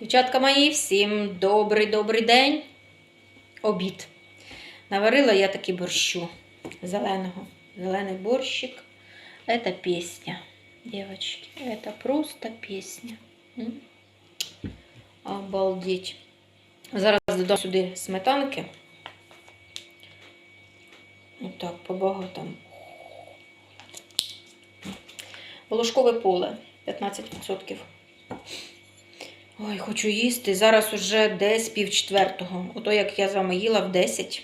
Дівчатка мої, всім добрий-добрий день. Обід. Наварила я таки борщу зеленого. Зелений борщик. Это песня, девочки. Это просто песня. М? Обалдеть. Зараз додам сюди сметанки. Отак, по-багатому. Волошкове поле 15%. Ой, хочу їсти. Зараз уже десь пів четвертого. Ото як я з вами їла в 10.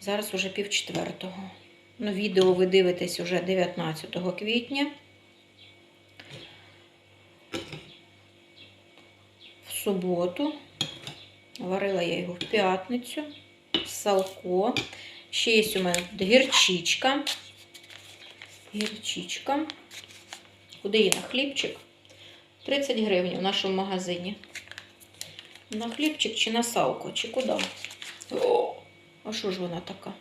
Зараз уже пів четвертого. Ну, відео ви дивитесь уже 19 квітня. В суботу. Варила я його в п'ятницю. Салко. Ще є у мене гірчичка. Гірчичка. Куди є на хлібчик? 30 гривень в нашому магазині. На хлібчик чи на салко, чи куди? О, а що ж вона така?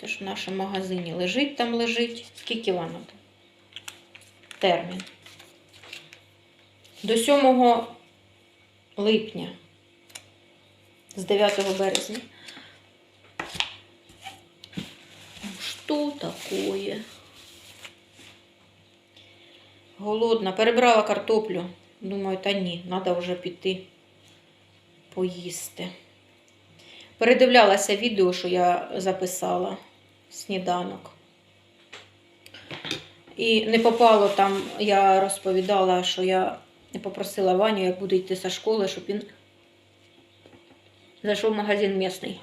Це ж в нашому магазині лежить там лежить. Скільки вона там? Термін. До 7 липня. З 9 березня. Що такое? Голодна. Перебрала картоплю. Думаю, та ні, треба вже піти поїсти. Передивлялася відео, що я записала сніданок. І не попало там, я розповідала, що я не попросила Ваню, як буде йти зі школи, щоб він зайшов в магазин місний.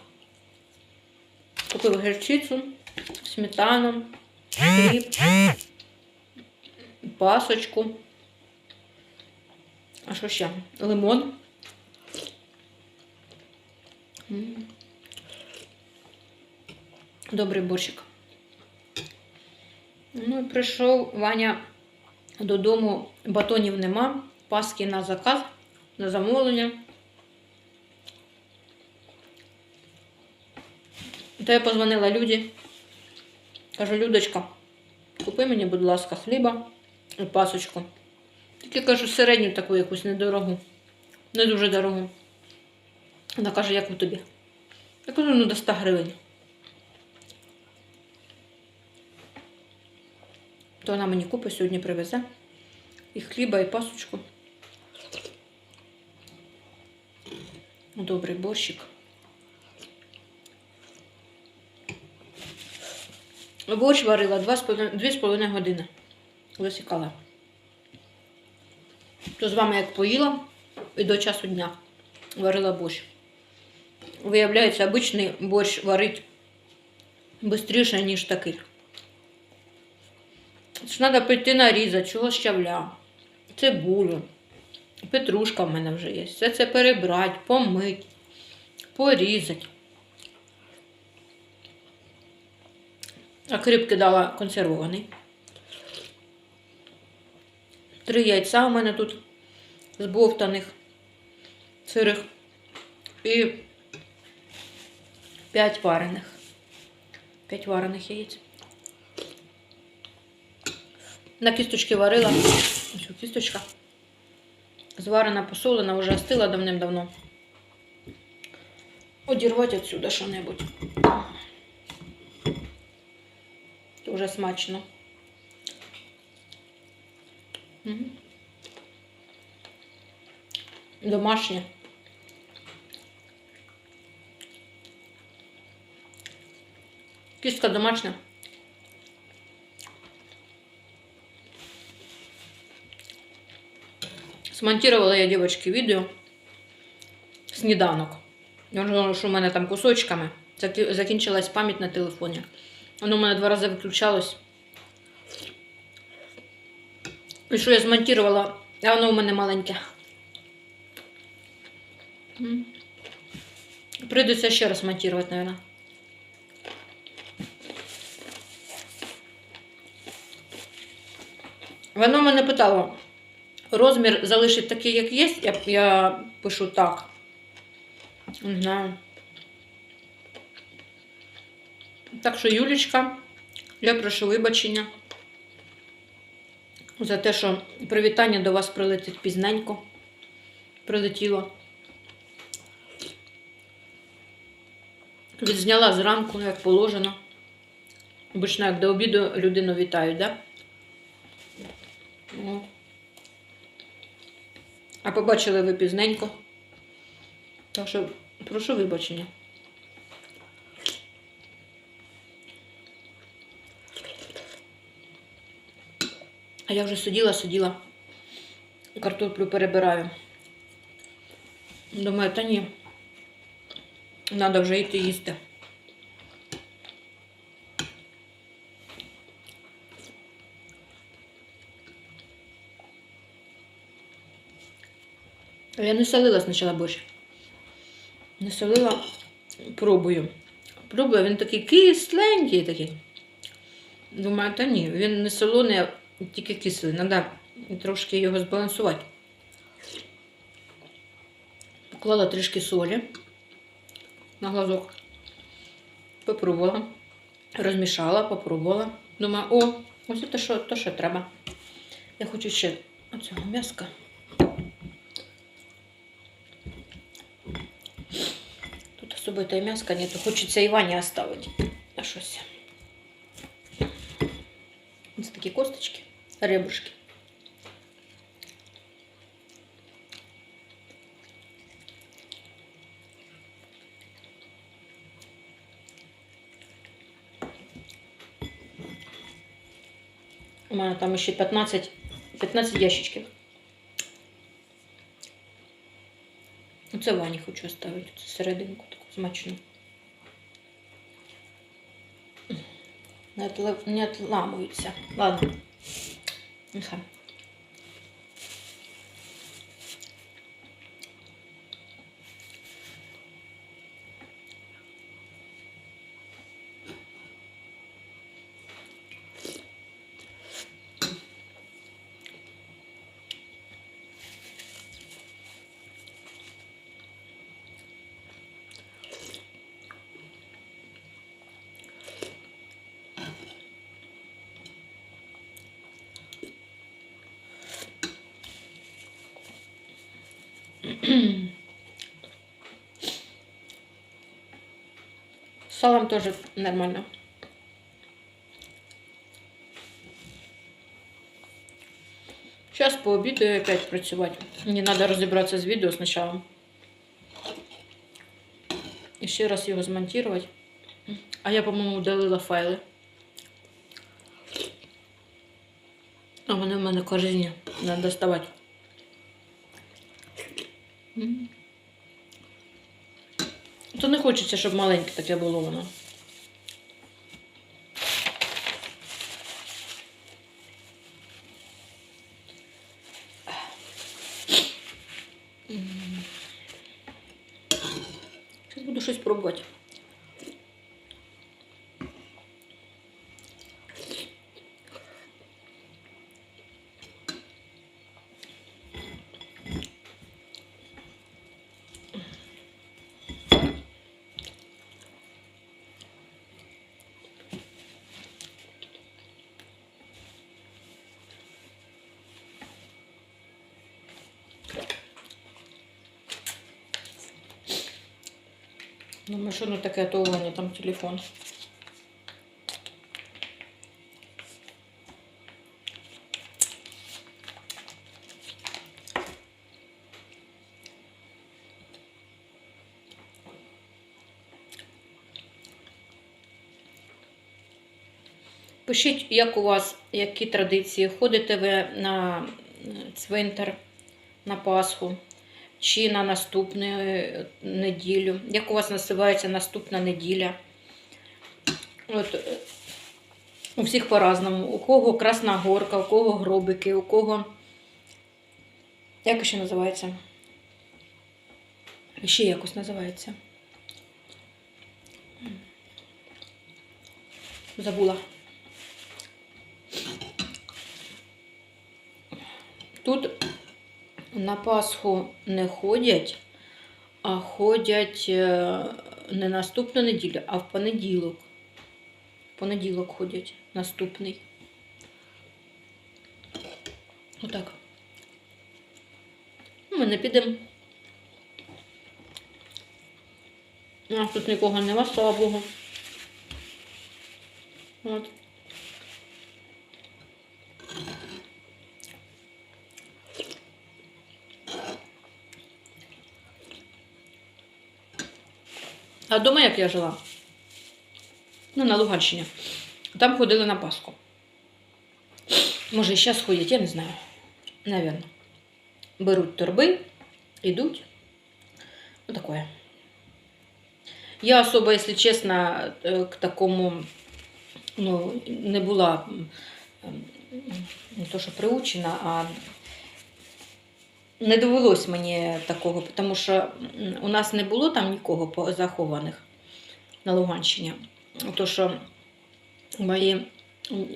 Купив гірчицю, сметану, хліб пасочку. А що ще? Лимон. Добрий борщик. Ну і прийшов Ваня додому, батонів нема, паски на заказ, на замовлення. То я позвонила Люді. Кажу, Людочка, купи мені, будь ласка, хліба пасочку. Тільки кажу, середню таку якусь недорогу. Не дуже дорогу. Вона каже, яку тобі? Я кажу, ну до 100 гривень. То вона мені купить сьогодні привезе. І хліба, і пасочку. Добрий борщик. Борщ варила 2,5 години. Висікала. То з вами як поїла і до часу дня варила борщ. Виявляється, обичний борщ варить швидше, ніж такий. Ж треба прийти нарізати, чого щавля, цибулю, петрушка в мене вже є. Все це перебрати, помити, порізати. А кріп кидала консервований. Три яйця у мене тут збовтаних, сирих. І п'ять варених. П'ять варених яєць. На кісточки варила. Ось кісточка. Зварена, посолена, вже остила давним-давно. Одірвати отсюда що-небудь. Дуже смачно. Домашнє. Кістка домашня. Смонтировала я, девочки, відео. Сніданок. Я ж думала, що в мене там кусочками. Закінчилась пам'ять на телефоні. Воно в мене два рази виключалось. І що я змонтувала, а воно у мене маленьке. Прийдеться ще раз монтувати, мабуть. Воно мене питало, розмір залишить такий, як є, я, я пишу так. Не. Так що, Юлічка, я прошу вибачення за те, що привітання до вас прилетить пізненько. прилетіло. Відзняла зранку, як положено. Обично, як до обіду людину вітають, да? Ну. А побачили ви пізненько. Так що прошу вибачення. А я вже сиділа, сиділа. Картоплю перебираю. Думаю, та ні. Треба вже йти їсти. Я не солила спочатку борщ. Не солила, пробую. Пробую, він такий кисленький такий. Думаю, та ні, він не солоний, тільки кислий. Треба трошки його збалансувати. Поклала трішки солі на глазок. Попробувала. Розмішала, попробувала. Думаю, о, ось це що, то, що треба. Я хочу ще оцього м'яска. Тут особо та м'яска нету. Хочеться Івані оставити. А щось. Ось такі косточки, ребрышки. У мене там ще 15, 15 ящичків. Оце Вані хочу оставити, оце серединку таку смачну. Не, отламываются. Ладно. Нехай. Салом тоже нормально. Сейчас по пообідаю опять працювати. Мені треба розібратися з відео спочатку. І ще раз його змонтувати. А я, по-моєму, удалила файли. А вони в мене корзині. Треба доставати. То не хочеться, щоб маленьке таке було воно. Думаю, що ну таке, то там телефон. Пишіть, як у вас, які традиції. Ходите ви на цвинтар на Пасху чи на наступну е, неділю. Як у вас називається наступна неділя? От, е, у всіх по-разному. У кого Красна Горка, у кого гробики, у кого. Як ще називається? Ще якось називається. Забула. Тут на Пасху не ходять, а ходять е, не наступну неділю, а в понеділок. В понеділок ходять наступний. Отак. Ну, ми не підемо. У нас тут нікого нема, слава Богу. От. А дома, як я жила? Ну, на Луганщині. Там ходили на Пасху. Може, і зараз ходять, я не знаю. Навірно. Беруть торби, йдуть. Отакое. Я особо, если честно, э, к такому ну, не була не то, що приучена, а не довелось мені такого, тому що у нас не було там нікого захованих на Луганщині. То, що мої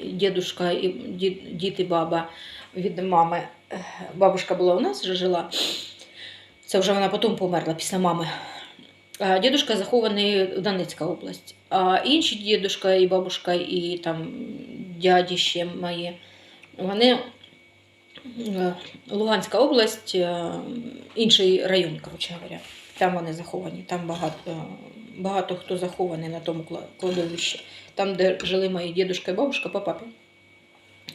дідушка і ді- дід баба від мами, бабушка була у нас вже жила. Це вже вона потім померла після мами. Дідушка захований в Донецька область. А інші дідушка і бабушка, і там дяді ще мої, вони Луганська область, е, інший район, коротше говоря. Там вони заховані, там багато, е, багато хто захований на тому кладовищі. Там, де жили мої дідушка і бабушка по папі.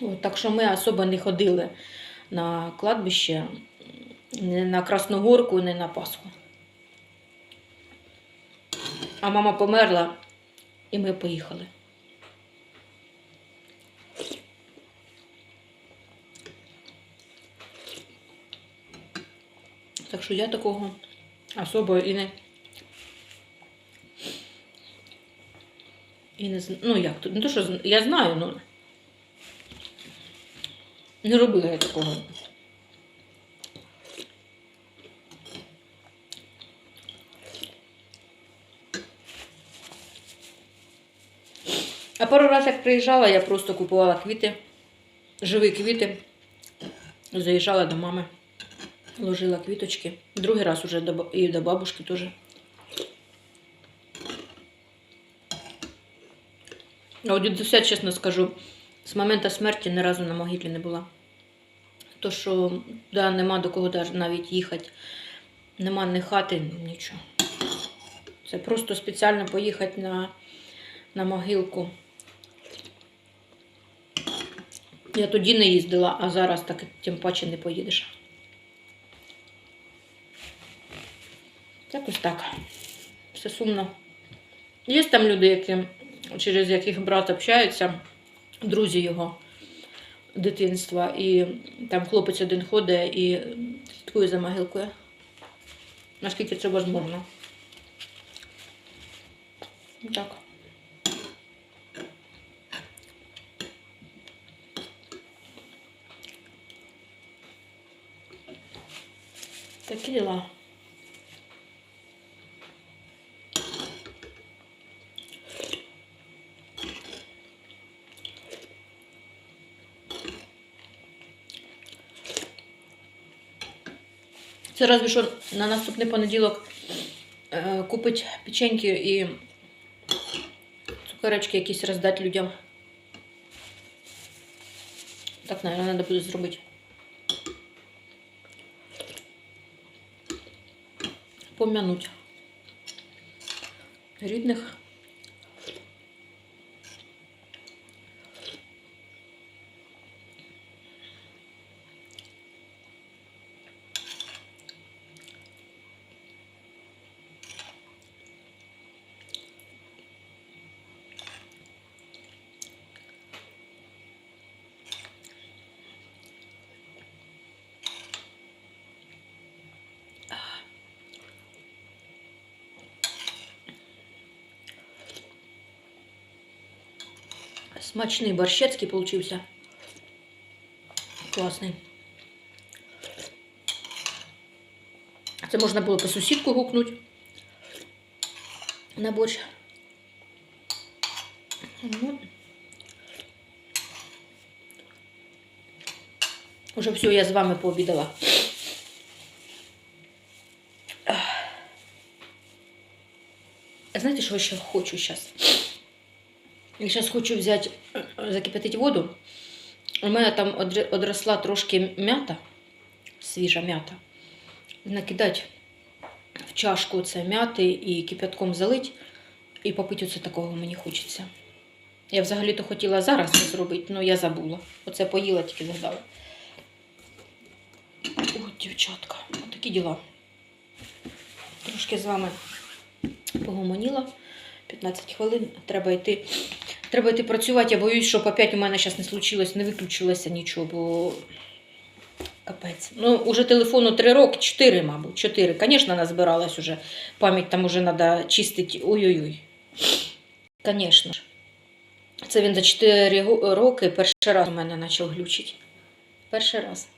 От, так що ми особо не ходили на кладбище, не на Красногорку, не на Пасху. А мама померла, і ми поїхали. Так що я такого особо і не. І не зн- Ну як тут? Не то, що я знаю, ну. Не робила я такого. А пару раз, як приїжджала, я просто купувала квіти, живі квіти, заїжджала до мами, ложила квіточки. Другий раз уже і до бабушки теж. А у дідуся, чесно скажу, з моменту смерті ні разу на могилі не була. То, що да, нема до кого навіть їхати, нема ні хати, нічого. Це просто спеціально поїхати на, на могилку. Я тоді не їздила, а зараз так тим паче не поїдеш. Якось так. Все сумно. Є там люди, які, через яких брат общається, друзі його дитинства, і там хлопець один ходить і слідкує за могилкою. Наскільки це можливо. Так. Такі діла. Це разве що на наступний понеділок е, купить печеньки і цукерочки якісь роздати людям. Так, наверное, треба буде зробити. Помянуть рідних. Смачний борщецький получився. Класний. Це можна було по сусідку гукнути на борщ. Ну. Уже все, я з вами пообідала. Знаєте, що я ще хочу зараз? Я зараз хочу взяти, э, закипятити воду. У мене там одросла трошки м'ята, свіжа м'ята. Накидати в чашку це м'яти і кипятком залить, і попити оце такого мені хочеться. Я взагалі-то хотіла зараз це зробити, але я забула. Оце поїла, тільки згадала. От, дівчатка, такі діла. Трошки з вами погомоніла. 15 хвилин. Треба йти. Треба йти працювати. Я боюсь, щоб опять у мене зараз не случилось, не виключилося нічого, бо капець. Ну, уже телефону 3 роки, 4, мабуть. 4. Звісно, назбиралась уже. Пам'ять там уже треба чистити. Ой-ой-ой. Звісно. Це він за 4 роки перший раз у мене почав глючити. Перший раз.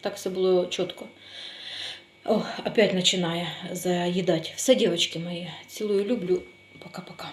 Так все було чітко. О, опять починає заїдати. Все, дівчатки мої. Цілую, люблю. Пока-пока.